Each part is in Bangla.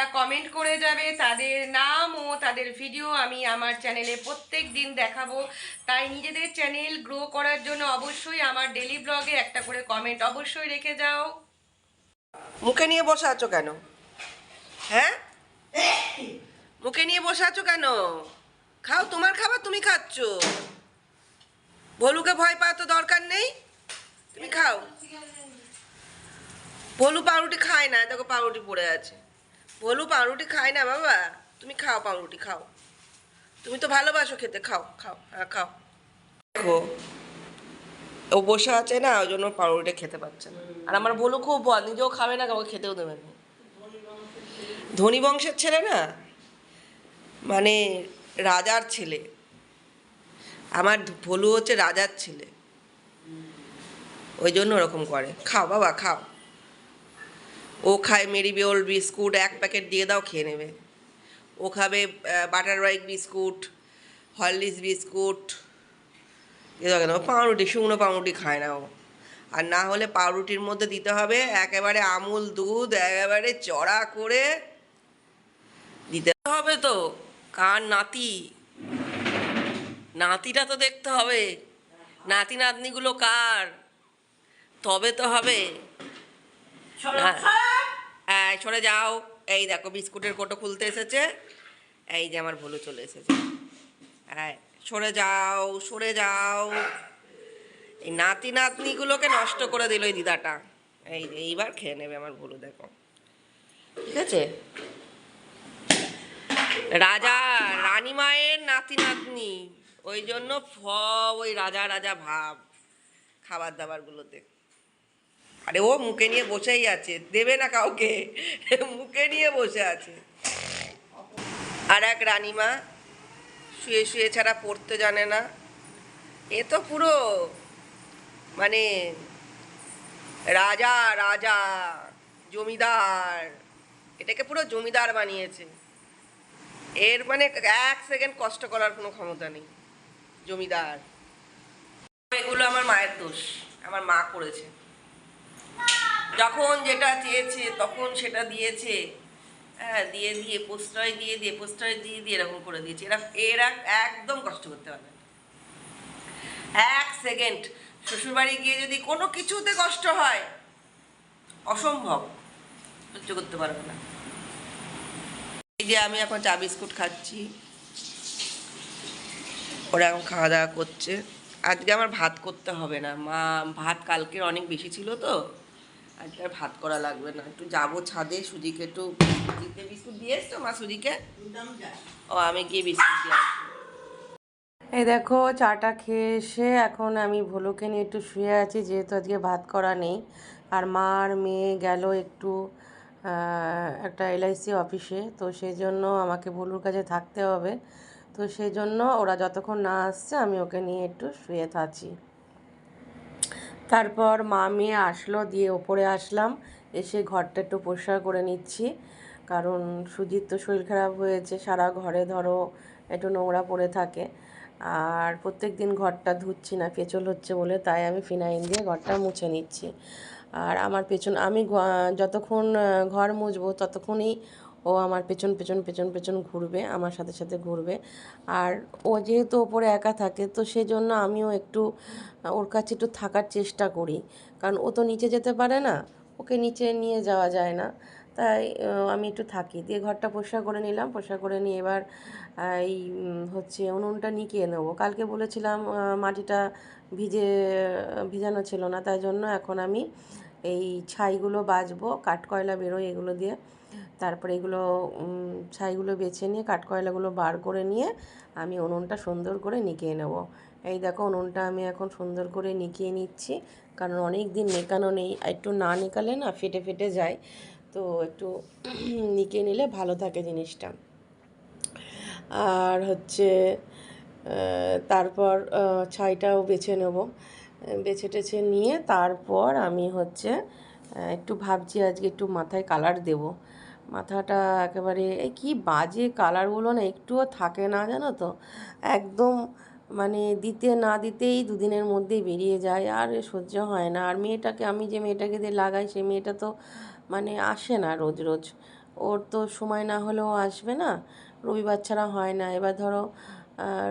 যারা কমেন্ট করে যাবে, তাদের নাম ও তাদের ভিডিও আমি আমার চ্যানেলে প্রত্যেক দিন দেখাবো। তাই নিজেদের চ্যানেল গ্রো করার জন্য অবশ্যই আমার ডেলি ব্লগে একটা করে কমেন্ট অবশ্যই রেখে যাও। মুখে নিয়ে বসে আছো কেন? হ্যাঁ? মুখে নিয়ে বসে আছো কেন? খাও, তোমার খাবার তুমি খাচ্ছ। ভলুকে ভয় পাওয়া তো দরকার নেই। তুমি খাও। ভলু পাউরুটি খায় না, দেখো পাউরুটি পড়ে আছে। ভলু পাউরুটি খায় না বাবা। তুমি খাও পাউরুটি, খাও। তুমি তো ভালোবাসো খেতে, খাও খাও হ্যাঁ খাও। দেখো, ও বসে আছে না, ওই জন্য পাউরুটি খেতে পারছে না। আর আমার বলু খুব বদ নিজেও খাবে না, কাউকে খেতেও দেবে না। ধনী বংশের ছেলে না? মানে রাজার ছেলে। আমার ভলু হচ্ছে রাজার ছেলে। ওই জন্য ওরকম করে। খাও বাবা, খাও। ও খায় মেরি বিওল বিস্কুট এক প্যাকেট দিয়ে দাও খেয়ে নেবে। ও খাবে বাটার রাইক বিস্কুট হরলিক্স বিস্কুট এ দেখো না, পাউরুটি শুকনো পাউরুটি খায় না ও। আর না হলে পাউরুটির মধ্যে দিতে হবে একেবারে আমুল দুধ একেবারে চড়া করে দিতে হবে তো। কার নাতি? নাতিটা তো দেখতে হবে। নাতি নাতনিগুলো কার? তবে তো হবে। হ্যাঁ। সরে যাও। এই দেখো বিস্কুটের কোটো খুলতে এসেছে। এই যে আমার ভুলু চলে এসেছে। হ্যাঁ সরে যাও সরে যাও। এই নাতি নাতনিগুলোকে নষ্ট করে দিল এই দিদাটা। এই এইবার খেয়ে নেবে আমার ভুলু, দেখো। ঠিক আছে? রাজা রানী মায়ের নাতি নাতনি। ওই জন্য সব ওই রাজা রাজা ভাব। খাবার দাবারগুলোতে। আরে ও মুখে নিয়ে বসেই আছে, দেবে না কাউকে? মুখে নিয়ে বসে আছে। আর এক রানীমা শুয়ে শুয়ে ছাড়া পড়তে জানে না। এ তো পুরো মানে রাজা রাজা, জমিদার, এটাকে পুরো জমিদার বানিয়েছে। এর মানে এক সেকেন্ড কষ্ট করার কোনো ক্ষমতা নেই, জমিদার। এগুলো আমার মায়ের দোষ, আমার মা করেছে। যখন যেটা চেয়েছে, তখন সেটা দিয়েছে। হ্যাঁ দিয়ে দিয়ে, প্রশ্রয় দিয়ে দিয়ে, প্রশ্রয় দিয়ে দিয়ে এরকম করে দিয়েছে। এরা এরা একদম কষ্ট করতে পারবে না। এক সেকেন্ড। শ্বশুরবাড়ি গিয়ে যদি কোনো কিছুতে কষ্ট হয়, অসম্ভব। সহ্য করতে পারবে না। এই যে আমি এখন চা বিস্কুট খাচ্ছি। ওরা এখন খাওয়া দাওয়া করছে। আজকে আমার ভাত করতে হবে না। মা, ভাত কালকের অনেক বেশি ছিল তো। আজকে আর ভাত করা লাগবে না। একটু যাব ছাদে, সুজিকে একটু দিতে বিস্কুট দিয়ে এসছো? মা সুজিকে? ও, আমি গিয়ে বিস্কুট দিয়ে এই দেখো, চাটা খেয়ে এসে এখন আমি ভোলুকে নিয়ে একটু শুয়ে আছি, যেহেতু আজকে ভাত করা নেই। আর মা আর মেয়ে গেল একটু একটা এলআইসি অফিসে, তো সেই জন্য আমাকে ভুলুর কাছে থাকতে হবে। তো সেই জন্য ওরা যতক্ষণ না আসছে, আমি ওকে নিয়ে একটু শুয়ে থাকি তারপর মা, মেয়ে আসলো, দিয়ে ওপরে আসলাম। এসে ঘরটা একটু পরিষ্কার করে নিচ্ছি। কারণ সুজিত তো শরীর খারাপ হয়েছে, সারা ঘরে ধরো একটু নোংরা পড়ে থাকে। আর প্রত্যেক দিন ঘরটা ধুচ্ছি না, পেঁচল হচ্ছে বলে, তাই আমি ফিনাইল দিয়ে ঘরটা মুছে নিচ্ছি। আর আমার পেছন, আমি যতক্ষণ ঘর মুছবো, ততক্ষণই ও আমার পেছন পেছন পেছন পেছন ঘুরবে, আমার সাথে সাথে ঘুরবে। আর ও যেহেতু ওপরে একা থাকে, তো সেই জন্য আমিও একটু ওর কাছে একটু থাকার চেষ্টা করি। কারণ ও তো নিচে যেতে পারে না, ওকে নিচে নিয়ে যাওয়া যায় না। তাই আমি একটু থাকি। দিয়ে ঘরটা পরিষ্কার করে নিলাম, পরিষ্কার করে নিয়ে এবার এই হচ্ছে উনুনটা নিকিয়ে নেব। কালকে বলেছিলাম মাটিটা ভিজে, ভিজানো ছিল না, তাই জন্য এখন আমি এই ছাইগুলো বাছবো কাঠকয়লা বেরোয় এগুলো দিয়ে। তারপরে এগুলো ছাইগুলো বেছে নিয়ে, কাঠকয়লাগুলো বার করে নিয়ে আমি উনুনটা সুন্দর করে নিকিয়ে নেব। এই দেখো, উনুনটা আমি এখন সুন্দর করে নিকিয়ে নিচ্ছি। কারণ অনেক দিন নেকানো নেই, একটু না নেকালে না ফেটে ফেটে যায়। তো একটু নিকিয়ে নিলে ভালো থাকে জিনিসটা। আর হচ্ছে তারপর ছাইটাও বেছে নেব। বেছে টেছে নিয়ে তারপর আমি হচ্ছে একটু ভাবছি আজকে একটু মাথায় কালার দেব। মাথাটা একেবারে, এই কী বাজে কালারগুলো না একটুও থাকে না জানো তো? একদম মানে দিতে না দিতেই দুদিনের মধ্যেই বেরিয়ে যায়, আর সহ্য হয় না। আর মেয়েটাকে, আমি যে মেয়েটাকে দিয়ে লাগাই সেই মেয়েটা তো মানে আসে না রোজ রোজ। ওর তো সময় না হলেও আসবে না, রবিবার ছাড়া হয় না। এবার ধরো, আর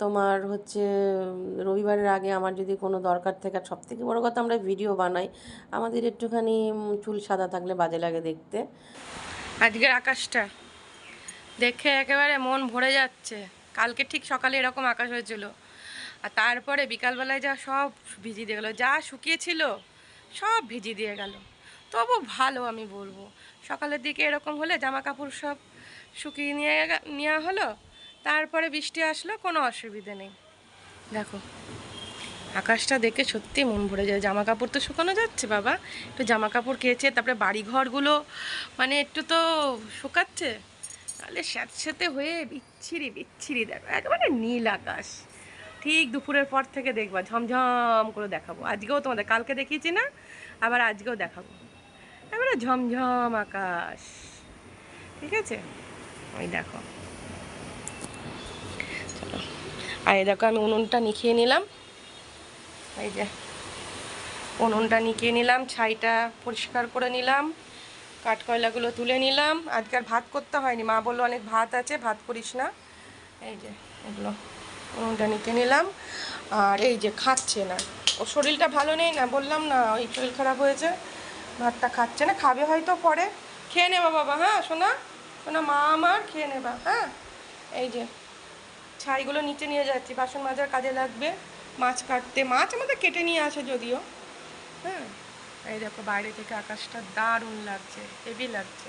তোমার হচ্ছে, রবিবারের আগে আমার যদি কোনো দরকার থাকে, আর সব থেকে বড়ো কথা আমরা ভিডিও বানাই। আমাদের একটুখানি চুল সাদা থাকলে বাজে লাগে দেখতে। আজকের আকাশটা। দেখে একেবারে মন ভরে যাচ্ছে। কালকে ঠিক সকালে এরকম আকাশ হয়েছিল। আর তারপরে বিকালবেলায় যা সব ভিজিয়ে দিয়ে গেলো। যা শুকিয়েছিল, সব ভিজিয়ে দিয়ে গেল। তবু ভালো আমি বলব। সকালের দিকে এরকম হলে জামা কাপড় সব শুকিয়ে নিয়ে নেওয়া হলো। তারপরে বৃষ্টি আসলো, কোনো অসুবিধে নেই। দেখো। আকাশটা দেখে সত্যি মন ভরে যায়। জামা কাপড় তো শুকানো যাচ্ছে বাবা। একটু জামা কাপড় কেচে তারপরে বাড়ি ঘরগুলো মানে একটু তো শুকাচ্ছে। তাহলে স্যাঁতস্যাঁতে হয়ে বিচ্ছিরি বিচ্ছিরি দেখো, একেবারে নীল আকাশ। ঠিক দুপুরের পর থেকে দেখবা, ঝমঝম করে দেখাবো। আজকেও তোমাদের, কালকে দেখিয়েছি না, আবার আজকেও দেখাবো। একেবারে ঝমঝম আকাশ। ঠিক আছে? ওই দেখো। আর এই দেখো, আমি উনুনটা নিখিয়ে নিলাম। এই যে, উনুনটা নিকিয়ে নিলাম, ছাইটা পরিষ্কার করে নিলাম, কাঠকয়লাগুলো তুলে নিলাম। আজকে আর ভাত করতে হয়নি, মা বলল অনেক ভাত আছে, ভাত করিস না। এই যে, এগুলো উনুনটা নিতে নিলাম। আর এই যে খাচ্ছে না। ও শরীরটা ভালো নেই না, বললাম না, ওই শরীর খারাপ হয়েছে, ভাতটা খাচ্ছে না, খাবে হয়তো পরে। খেয়ে নেবা বাবা হ্যাঁ শোনা শোনা মা আমার, খেয়ে নেবা হ্যাঁ? এই যে, ছাইগুলো নিচে নিয়ে যাচ্ছি, বাসন মাজার কাজে লাগবে। মাছ কাটতে, মাছ আমাদের কেটে নিয়ে আসে যদিও। হ্যাঁ এই দেখো বাইরে থেকে আকাশটা দারুণ লাগছে হেভি লাগছে।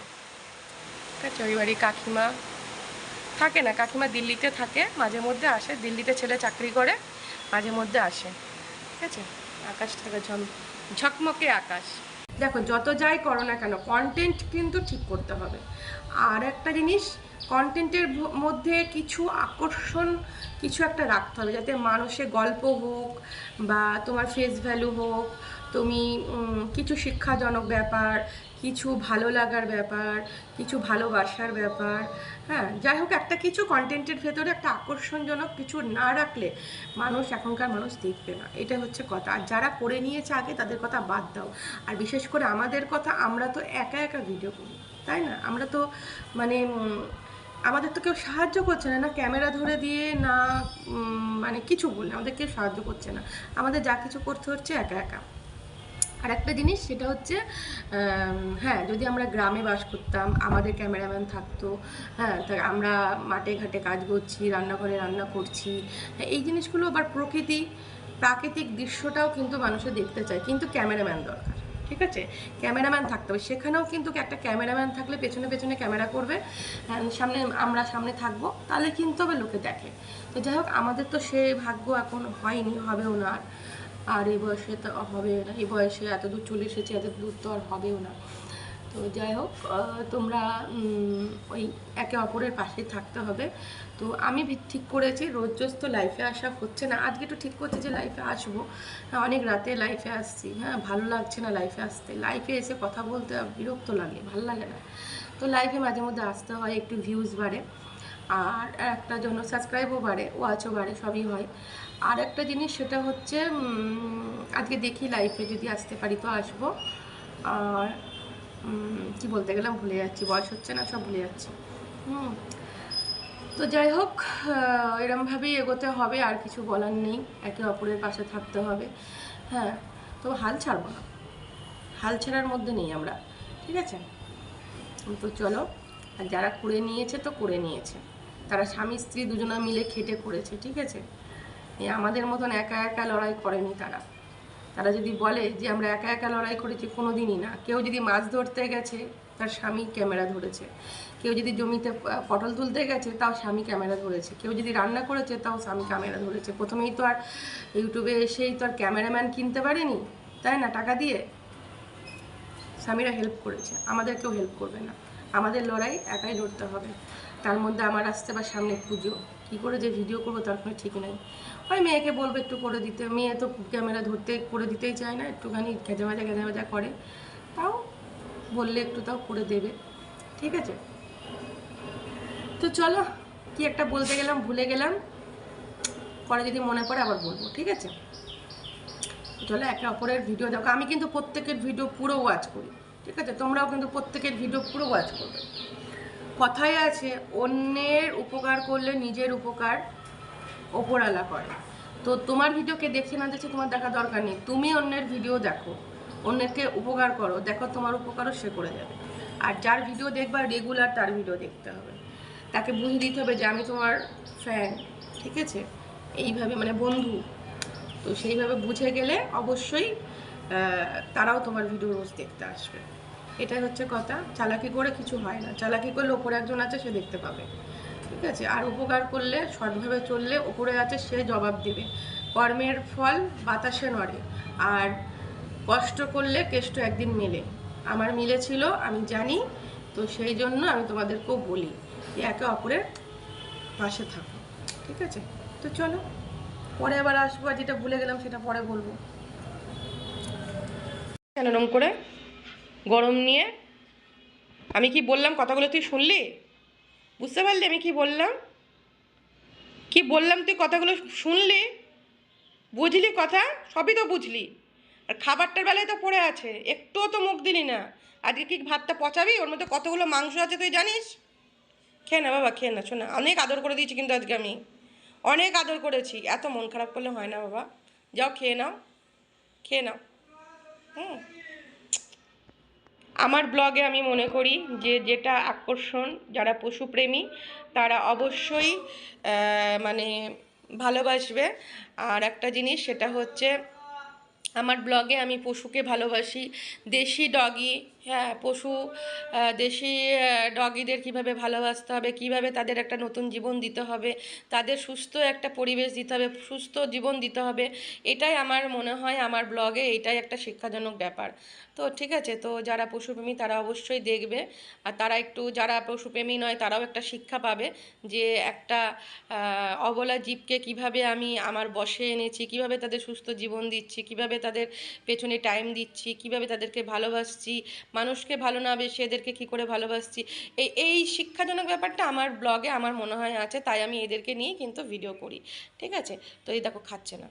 ওই বাড়ি কাকিমা থাকে না, কাকিমা দিল্লিতে থাকে, মাঝে মধ্যে আসে, দিল্লিতে ছেলে চাকরি করে, মাঝে মধ্যে আসে, ঠিক আছে? আকাশটাকে ঝম, ঝকমকে আকাশ। দেখো, যত যাই করো না কেন কন্টেন্ট কিন্তু ঠিক করতে হবে। আর একটা জিনিস কন্টেন্টের মধ্যে কিছু আকর্ষণ, কিছু একটা রাখতে হবে। যাতে মানুষের গল্প হোক বা তোমার ফেস ভ্যালু হোক, তুমি কিছু শিক্ষাজনক ব্যাপার, কিছু ভালো লাগার ব্যাপার, কিছু ভালোবাসার ব্যাপার হ্যাঁ? যাই হোক, একটা কিছু কন্টেন্টের ভেতরে একটা আকর্ষণজনক কিছু না রাখলে মানুষ, এখনকার মানুষ দেখবে না। এটা হচ্ছে কথা। আর যারা করে নিয়েছে আগে, তাদের কথা বাদ দাও। আর বিশেষ করে আমাদের কথা, আমরা তো একা একা ভিডিও করি, তাই না? আমরা তো মানে আমাদের তো কেউ সাহায্য করছে না না ক্যামেরা ধরে দিয়ে না মানে কিছু বললে আমাদের কেউ সাহায্য করছে না। আমাদের যা কিছু করতে হচ্ছে একা একা। আর একটা জিনিস সেটা হচ্ছে হ্যাঁ যদি আমরা গ্রামে বাস করতাম আমাদের ক্যামেরাম্যান থাকতো হ্যাঁ তা আমরা মাঠে ঘাটে কাজ করছি রান্নাঘরে রান্না করছি হ্যাঁ, এই জিনিসগুলো আবার প্রকৃতি প্রাকৃতিক দৃশ্যটাও কিন্তু মানুষে দেখতে চায় কিন্তু ক্যামেরাম্যান দরকার। ঠিক আছে? ক্যামেরাম্যান থাকতে হবে। সেখানেও কিন্তু একটা ক্যামেরাম্যান থাকলে পেছনে পেছনে ক্যামেরা করবে। সামনে আমরা সামনে থাকব। তাহলে কিন্তু আবার লোকে দেখে। তো যাই হোক, আমাদের তো সে ভাগ্য এখন হয়নি, হবেও না আর। আর এই বয়সে তো হবে না। এই বয়সে এত দূর চলে এসেছে এত দূর তো আর হবেও না। তো যাই হোক তোমরা ওই একে অপরের পাশে থাকতে হবে। তো আমি ঠিক করেছি রোজ রোজ তো লাইফে আসা হচ্ছে না। আজকে একটু ঠিক করছি যে লাইফে আসব। হ্যাঁ, অনেক রাতে লাইফে আসছি। হ্যাঁ ভালো লাগছে না লাইফে আসতে। লাইফে এসে কথা বলতে বিরক্ত লাগে ভালো লাগে না। তো লাইফে মাঝে মধ্যে আসতে হয় একটু ভিউজ বাড়ে। আর একটা জন্য সাবস্ক্রাইবও বাড়ে ওয়াচও বাড়ে সবই হয়। আর একটা জিনিস সেটা হচ্ছে আজকে দেখি লাইফে যদি আসতে পারি তো আসব। আর কি বলতে গেলাম, ভুলে যাচ্ছি, বয়স হচ্ছে না, সব ভুলে যাচ্ছি। হুম, তো যাই হোক এরমভাবেই এগোতে হবে, আর কিছু বলার নেই, একে অপরের পাশে থাকতে হবে। হ্যাঁ তো হাল ছাড়বো না। হাল ছাড়ার মধ্যে নেই আমরা, ঠিক আছে? তো চলো, আর যারা করে নিয়েছে তো করে নিয়েছে। তারা স্বামী, স্ত্রী দুজনা মিলে খেটে করেছে, ঠিক আছে? আমাদের মতন একা একা লড়াই করেনি তারা। তারা যদি বলে যে আমরা একা একা লড়াই করেছি কোনো দিনই না। কেউ যদি মাছ ধরতে গেছে, তার স্বামী ক্যামেরা ধরেছে। কেউ যদি জমিতে পটল তুলতে গেছে, তাও স্বামী ক্যামেরা ধরেছে। কেউ যদি রান্না করেছে, তাও স্বামী ক্যামেরা ধরেছে। প্রথমেই তো আর ইউটিউবে এসেই তো আর ক্যামেরাম্যান কিনতে পারেনি, তাই না? টাকা দিয়ে স্বামীরা হেল্প করেছে। আমাদের কেউ হেল্প করবে না। আমাদের লড়াই একাই লড়তে হবে। তার মধ্যে আমার আসতে বা সামনে পুজো। কী করে যে ভিডিও করব তার কোনো ঠিক নেই। ওই মেয়েকে বলব একটু করে দিতে। মেয়ে তো ক্যামেরা ধরতে করে দিতেই চায় না, একটুখানি ঘেঁজা মাজা ঘেঁজা মাজা করে। তাও বললে একটু তাও করে দেবে। ঠিক আছে? তো চলো, কি একটা বলতে গেলাম, ভুলে গেলাম। পরে যদি মনে পড়ে আবার বলব, ঠিক আছে? চলো, একে অপরের ভিডিও দেখো। আমি কিন্তু প্রত্যেকের ভিডিও পুরো ওয়াচ করি, ঠিক আছে? তোমরাও কিন্তু প্রত্যেকের ভিডিও পুরো ওয়াচ করবে। কথায় আছে, অন্যের উপকার করলে নিজের উপকার ওপরালা করে। তো তোমার ভিডিও কে না দেখছে তোমার দেখা দরকার নেই। তুমি অন্যের ভিডিও দেখো, অন্যকে উপকার করো, দেখো তোমার উপকারও সে করে যাবে। আর যার ভিডিও দেখবা রেগুলার তার ভিডিও দেখতে হবে। তাকে বুঝিয়ে দিতে হবে যে আমি তোমার ফ্যান ঠিক আছে? এইভাবে মানে বন্ধু। তো সেইভাবে বুঝে গেলে অবশ্যই তারাও তোমার ভিডিও রোজ দেখতে আসবে। এটাই হচ্ছে কথা। চালাকি করে কিছু হয় না। চালাকি করলে ওপরে একজন আছে, সে দেখতে পাবে। ঠিক আছে? আর উপকার করলে, সৎভাবে চললে ওপরে আছে, সে জবাব দেবে। কর্মের ফল বাতাসে নড়ে। আর কষ্ট করলে কেষ্ট একদিন মেলে। আমার মিলেছিল আমি জানি। তো সেই জন্য আমি তোমাদেরকেও বলি, যে একে অপরের পাশে থাকো। ঠিক আছে? তো চলো, পরে আবার আসব। আর যেটা ভুলে গেলাম, সেটা পরে বলব। কেন করে? গরম নিয়ে। আমি কি বললাম কথাগুলো তুই শুনলি? বুঝতে পারলি আমি কি বললাম? কি বললাম তুই কথাগুলো শুনলি? বুঝলি কথা? সবই তো বুঝলি। আর খাবারটার বেলায় তো পড়ে আছে। একটুও তো মুখ দিলি না। আজকে কি ভাতটা পচাবি? ওর মধ্যে কতগুলো মাংস আছে তুই জানিস? খেয়ে না বাবা, খেয়ে না, শোনা অনেক আদর করে দিয়েছি কিন্তু আজকে আমি। অনেক আদর করেছি। এত মন খারাপ করলে হয় না বাবা। যাও খেয়ে নাও। খেয়ে নাও। হুম। আমার ব্লগে আমি মনে করি যে যেটা আকর্ষণ, যারা পশুপ্রেমী, তারা অবশ্যই মানে ভালোবাসবে। আর একটা জিনিস সেটা হচ্ছে, আমার ব্লগে আমি পশুকে ভালোবাসি। দেশি ডগি হ্যাঁ পশু দেশি ডগিদের কীভাবে ভালোবাসতে হবে, কীভাবে তাদের একটা নতুন জীবন দিতে হবে, তাদের সুস্থ একটা পরিবেশ দিতে হবে, সুস্থ জীবন দিতে হবে, এটাই আমার মনে হয় আমার ব্লগে এটাই একটা শিক্ষাজনক ব্যাপার। তো ঠিক আছে, তো যারা পশুপ্রেমী তারা অবশ্যই দেখবে, আর তারা একটু যারা পশুপ্রেমী নয় তারাও একটা শিক্ষা পাবে যে একটা অবলা জীবকে কীভাবে আমি আমার বশে এনেছি, কীভাবে তাদের সুস্থ জীবন দিচ্ছি, কীভাবে তাদের পেছনে টাইম দিচ্ছি, কীভাবে তাদেরকে ভালোবাসছি মানুষকে ভালো না বেশি এদেরকে কী করে ভালোবাসছি? এই এই শিক্ষাজনক ব্যাপারটা আমার ব্লগে আমার মনে হয় আছে, তাই আমি এদেরকে নিয়ে কিন্তু ভিডিও করি, ঠিক আছে? তো এই দেখো খাচ্ছে না,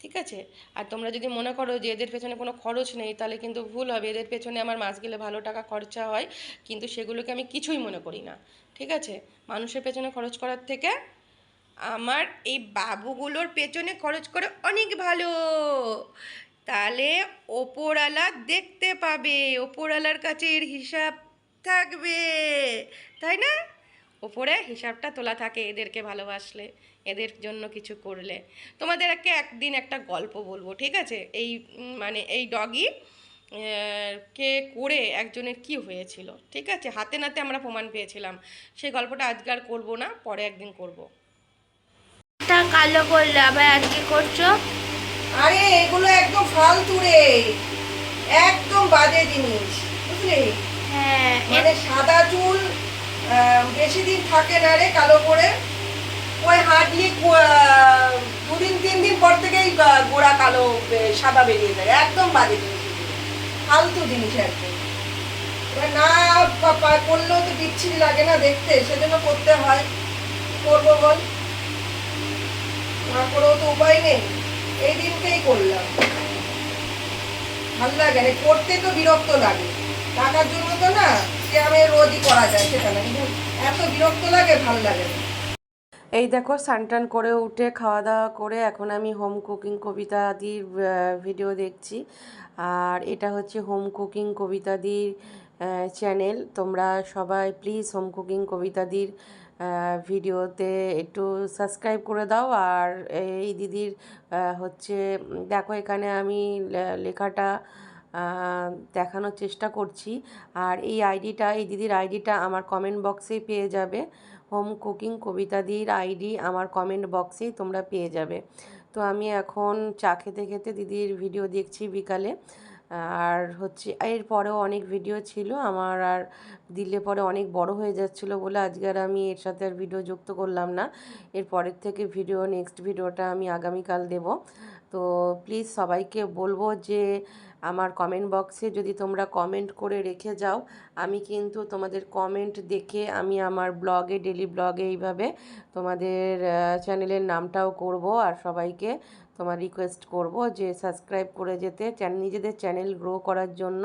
ঠিক আছে? আর তোমরা যদি মনে করো যে এদের পেছনে কোনো খরচ নেই, তাহলে কিন্তু ভুল হবে, এদের পেছনে আমার মাস গেলে ভালো টাকা খরচা হয়, কিন্তু সেগুলোকে আমি কিছুই মনে করি না, ঠিক আছে? মানুষের পেছনে খরচ করার থেকে আমার এই বাবুগুলোর পেছনে খরচ করে অনেক ভালো তাহলে ওপরওয়ালা দেখতে পাবে, ওপরওয়ালার কাছে এর হিসাব থাকবে, তাই না? ওপরে হিসাবটা তোলা থাকে এদেরকে ভালোবাসলে, এদের জন্য কিছু করলে। তোমাদেরকে একদিন একটা গল্প বলব, ঠিক আছে? এই মানে এই ডগি কে করে একজনের কি হয়েছিল, ঠিক আছে? হাতে নাতে আমরা প্রমাণ পেয়েছিলাম। সেই গল্পটা আজকে আর করব না, পরে একদিন করব। কালো করলে আবার আজকে করছ? আরে এগুলো একদম ফালতু রে। একদম বাজে জিনিস বুঝলি? হ্যাঁ মানে সাদা চুল বেশি দিন থাকে না রে কালো করে। ওই হাঁটলি দুদিন তিন দিন পর থেকেই গোড়া কালো সাদা বেরিয়ে যায়। একদম বাজে জিনিস। ফালতু জিনিস একদম। এবার না করলেও তো বিচ্ছিরি লাগে না দেখতে। সেজন্য করতে হয়। করব বল। না করেও তো উপায় নেই। এই দিনকেই করলাম। ভালো লাগে না করতে তো বিরক্ত লাগে। টাকার জন্য তো না যে আমি রোজই করা যায় সেটা না কিন্তু এত বিরক্ত লাগে, ভালো লাগে না। এই দেখো সানটান করে উঠে খাওয়া দাওয়া করে এখন আমি হোম কুকিং কবিতাদির ভিডিও দেখছি। আর এটা হচ্ছে হোম কুকিং কবিতাদির চ্যানেল তোমরা সবাই প্লিজ হোম কুকিং কবিতাদির ভিডিওতে একটু সাবস্ক্রাইব করে দাও। আর এই দিদির হচ্ছে, দেখো এখানে আমি লেখাটা দেখানোর চেষ্টা করছি। আর এই আইডিটা, এই দিদির আইডিটা আমার কমেন্ট বক্সেই পেয়ে যাবে। হোম কুকিং কবিতাদির আইডি আমার কমেন্ট বক্সেই তোমরা পেয়ে যাবে। তো আমি এখন চা খেতে খেতে দিদির ভিডিও দেখছি বিকালে। আর হচ্ছে, এর পরেও অনেক ভিডিও ছিল। আমার আর দিলে পরে অনেক বড় হয়ে যাচ্ছিল বলে আজকে আর আমি এর সাথে আর ভিডিও যুক্ত করলাম না। এর পরের থেকে ভিডিও নেক্সট ভিডিওটা আমি আগামীকাল দেব। তো প্লিজ সবাইকে বলব যে, আমার কমেন্ট বক্সে যদি তোমরা কমেন্ট করে রেখে যাও, আমি কিন্তু তোমাদের কমেন্ট দেখে আমি আমার ব্লগে ডেলি ব্লগে এইভাবে তোমাদের চ্যানেলের নামটাও করব আর সবাইকে তোমার রিকোয়েস্ট করব যে সাবস্ক্রাইব করে যেতে নিজেদের চ্যানেল গ্রো করার জন্য।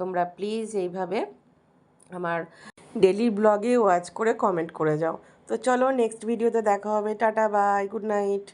তোমরা প্লিজ এইভাবে আমার ডেলি ব্লগে ওয়াচ করে কমেন্ট করে যাও। তো চলো নেক্সট ভিডিওতে দেখা হবে। Tata bye good night